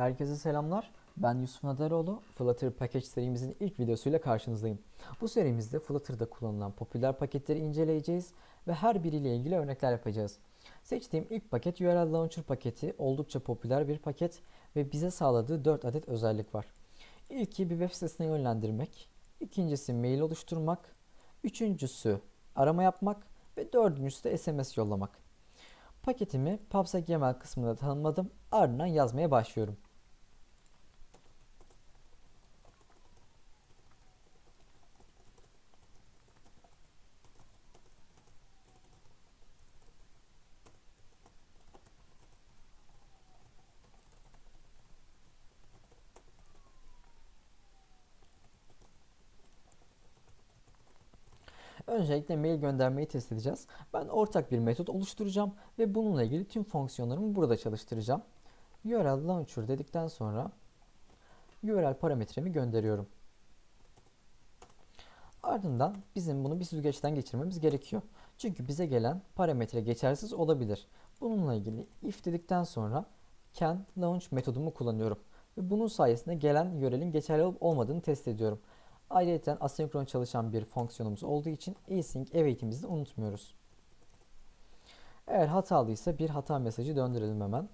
Herkese selamlar. Ben Yusuf Nadaroğlu. Flutter Package serimizin ilk videosuyla karşınızdayım. Bu serimizde Flutter'da kullanılan popüler paketleri inceleyeceğiz ve her biriyle ilgili örnekler yapacağız. Seçtiğim ilk paket URL Launcher paketi oldukça popüler bir paket ve bize sağladığı 4 adet özellik var. İlki bir web sitesine yönlendirmek, ikincisi mail oluşturmak, üçüncüsü arama yapmak ve dördüncüsü de SMS yollamak. Paketimi PubSec.YAML kısmında tanımladım. Ardından yazmaya başlıyorum. Öncelikle mail göndermeyi test edeceğiz. Ben ortak bir metot oluşturacağım ve bununla ilgili tüm fonksiyonlarımı burada çalıştıracağım. URL launcher dedikten sonra URL parametremi gönderiyorum. Ardından bizim bunu bir süzgeçten geçirmemiz gerekiyor. Çünkü bize gelen parametre geçersiz olabilir. Bununla ilgili if dedikten sonra can launch metodumu kullanıyorum. Ve bunun sayesinde gelen URL'in geçerli olup olmadığını test ediyorum. Ayrıca asenkron çalışan bir fonksiyonumuz olduğu için async await'imizi de unutmuyoruz. Eğer hatalıysa bir hata mesajı döndürelim hemen.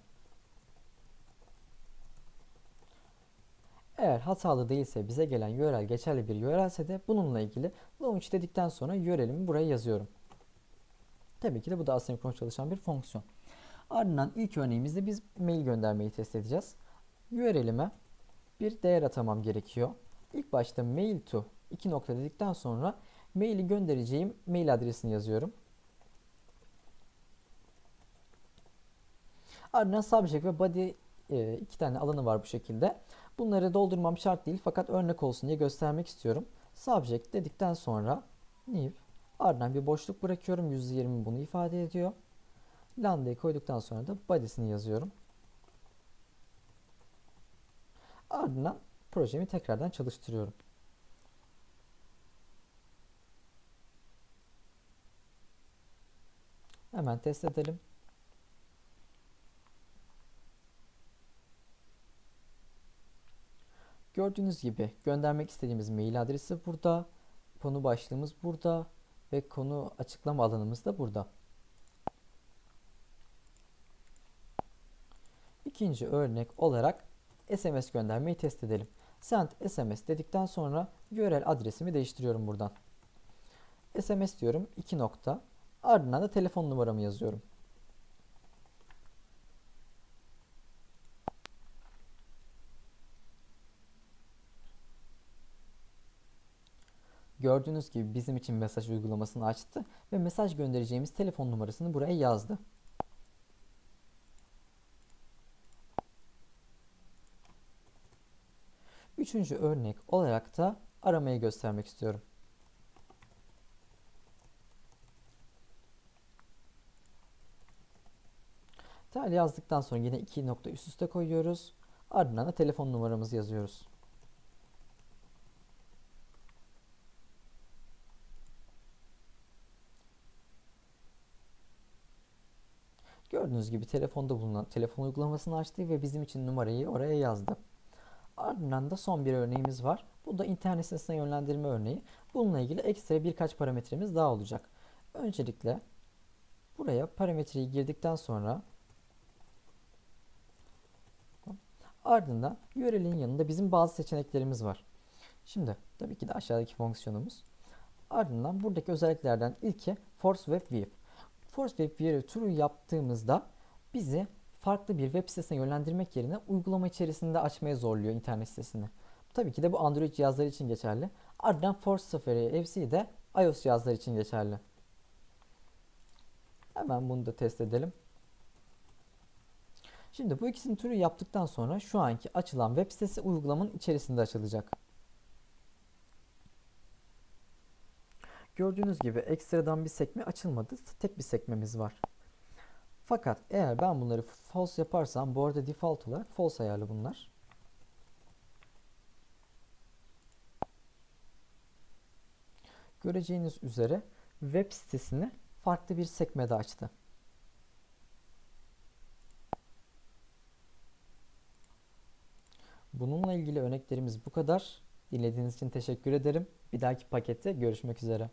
Eğer hatalı değilse bize gelen URL geçerli bir URL ise de bununla ilgili launch dedikten sonra URL'imi buraya yazıyorum. Tabii ki de bu da asenkron çalışan bir fonksiyon. Ardından ilk örneğimizde biz mail göndermeyi test edeceğiz. URL'ime bir değer atamam gerekiyor. İlk başta mail to iki nokta dedikten sonra maili göndereceğim mail adresini yazıyorum. Ardından subject ve body e, iki tane alanı var bu şekilde. Bunları doldurmam şart değil fakat örnek olsun diye göstermek istiyorum. Subject dedikten sonra new ardından bir boşluk bırakıyorum. %20 bunu ifade ediyor. Lambda'yı koyduktan sonra da body'sini yazıyorum. Ardından projemi tekrardan çalıştırıyorum. Hemen test edelim. Gördüğünüz gibi göndermek istediğimiz mail adresi burada, konu başlığımız burada ve konu açıklama alanımız da burada. İkinci örnek olarak SMS göndermeyi test edelim. Send SMS dedikten sonra URL adresimi değiştiriyorum buradan. SMS diyorum 2 nokta. Ardından da telefon numaramı yazıyorum. Gördüğünüz gibi bizim için mesaj uygulamasını açtı ve mesaj göndereceğimiz telefon numarasını buraya yazdı. Üçüncü örnek olarak da aramayı göstermek istiyorum. Tel yazdıktan sonra yine iki nokta üst üste koyuyoruz. Ardından da telefon numaramızı yazıyoruz. Gördüğünüz gibi telefonda bulunan telefon uygulamasını açtı ve bizim için numarayı oraya yazdı. Ardından da son bir örneğimiz var. Bu da internet sitesine yönlendirme örneği. Bununla ilgili ekstra birkaç parametremiz daha olacak. Öncelikle buraya parametreyi girdikten sonra ardından URL'in yanında bizim bazı seçeneklerimiz var. Şimdi tabii ki de aşağıdaki fonksiyonumuz. Ardından buradaki özelliklerden ilki Force Web View. Force Web View turu yaptığımızda bizi farklı bir web sitesine yönlendirmek yerine uygulama içerisinde açmaya zorluyor internet sitesini. Tabii ki de bu Android cihazlar için geçerli. Ardından Force Safari FC de iOS cihazlar için geçerli. Hemen bunu da test edelim. Şimdi bu ikisini türü yaptıktan sonra şu anki açılan web sitesi uygulamanın içerisinde açılacak. Gördüğünüz gibi ekstradan bir sekme açılmadı. Tek bir sekmemiz var. Fakat eğer ben bunları false yaparsam bu arada default olarak false ayarlı bunlar. Göreceğiniz üzere web sitesini farklı bir sekmede açtı.. Bununla ilgili örneklerimiz bu kadar. Dinlediğiniz için teşekkür ederim. Bir dahaki pakette görüşmek üzere.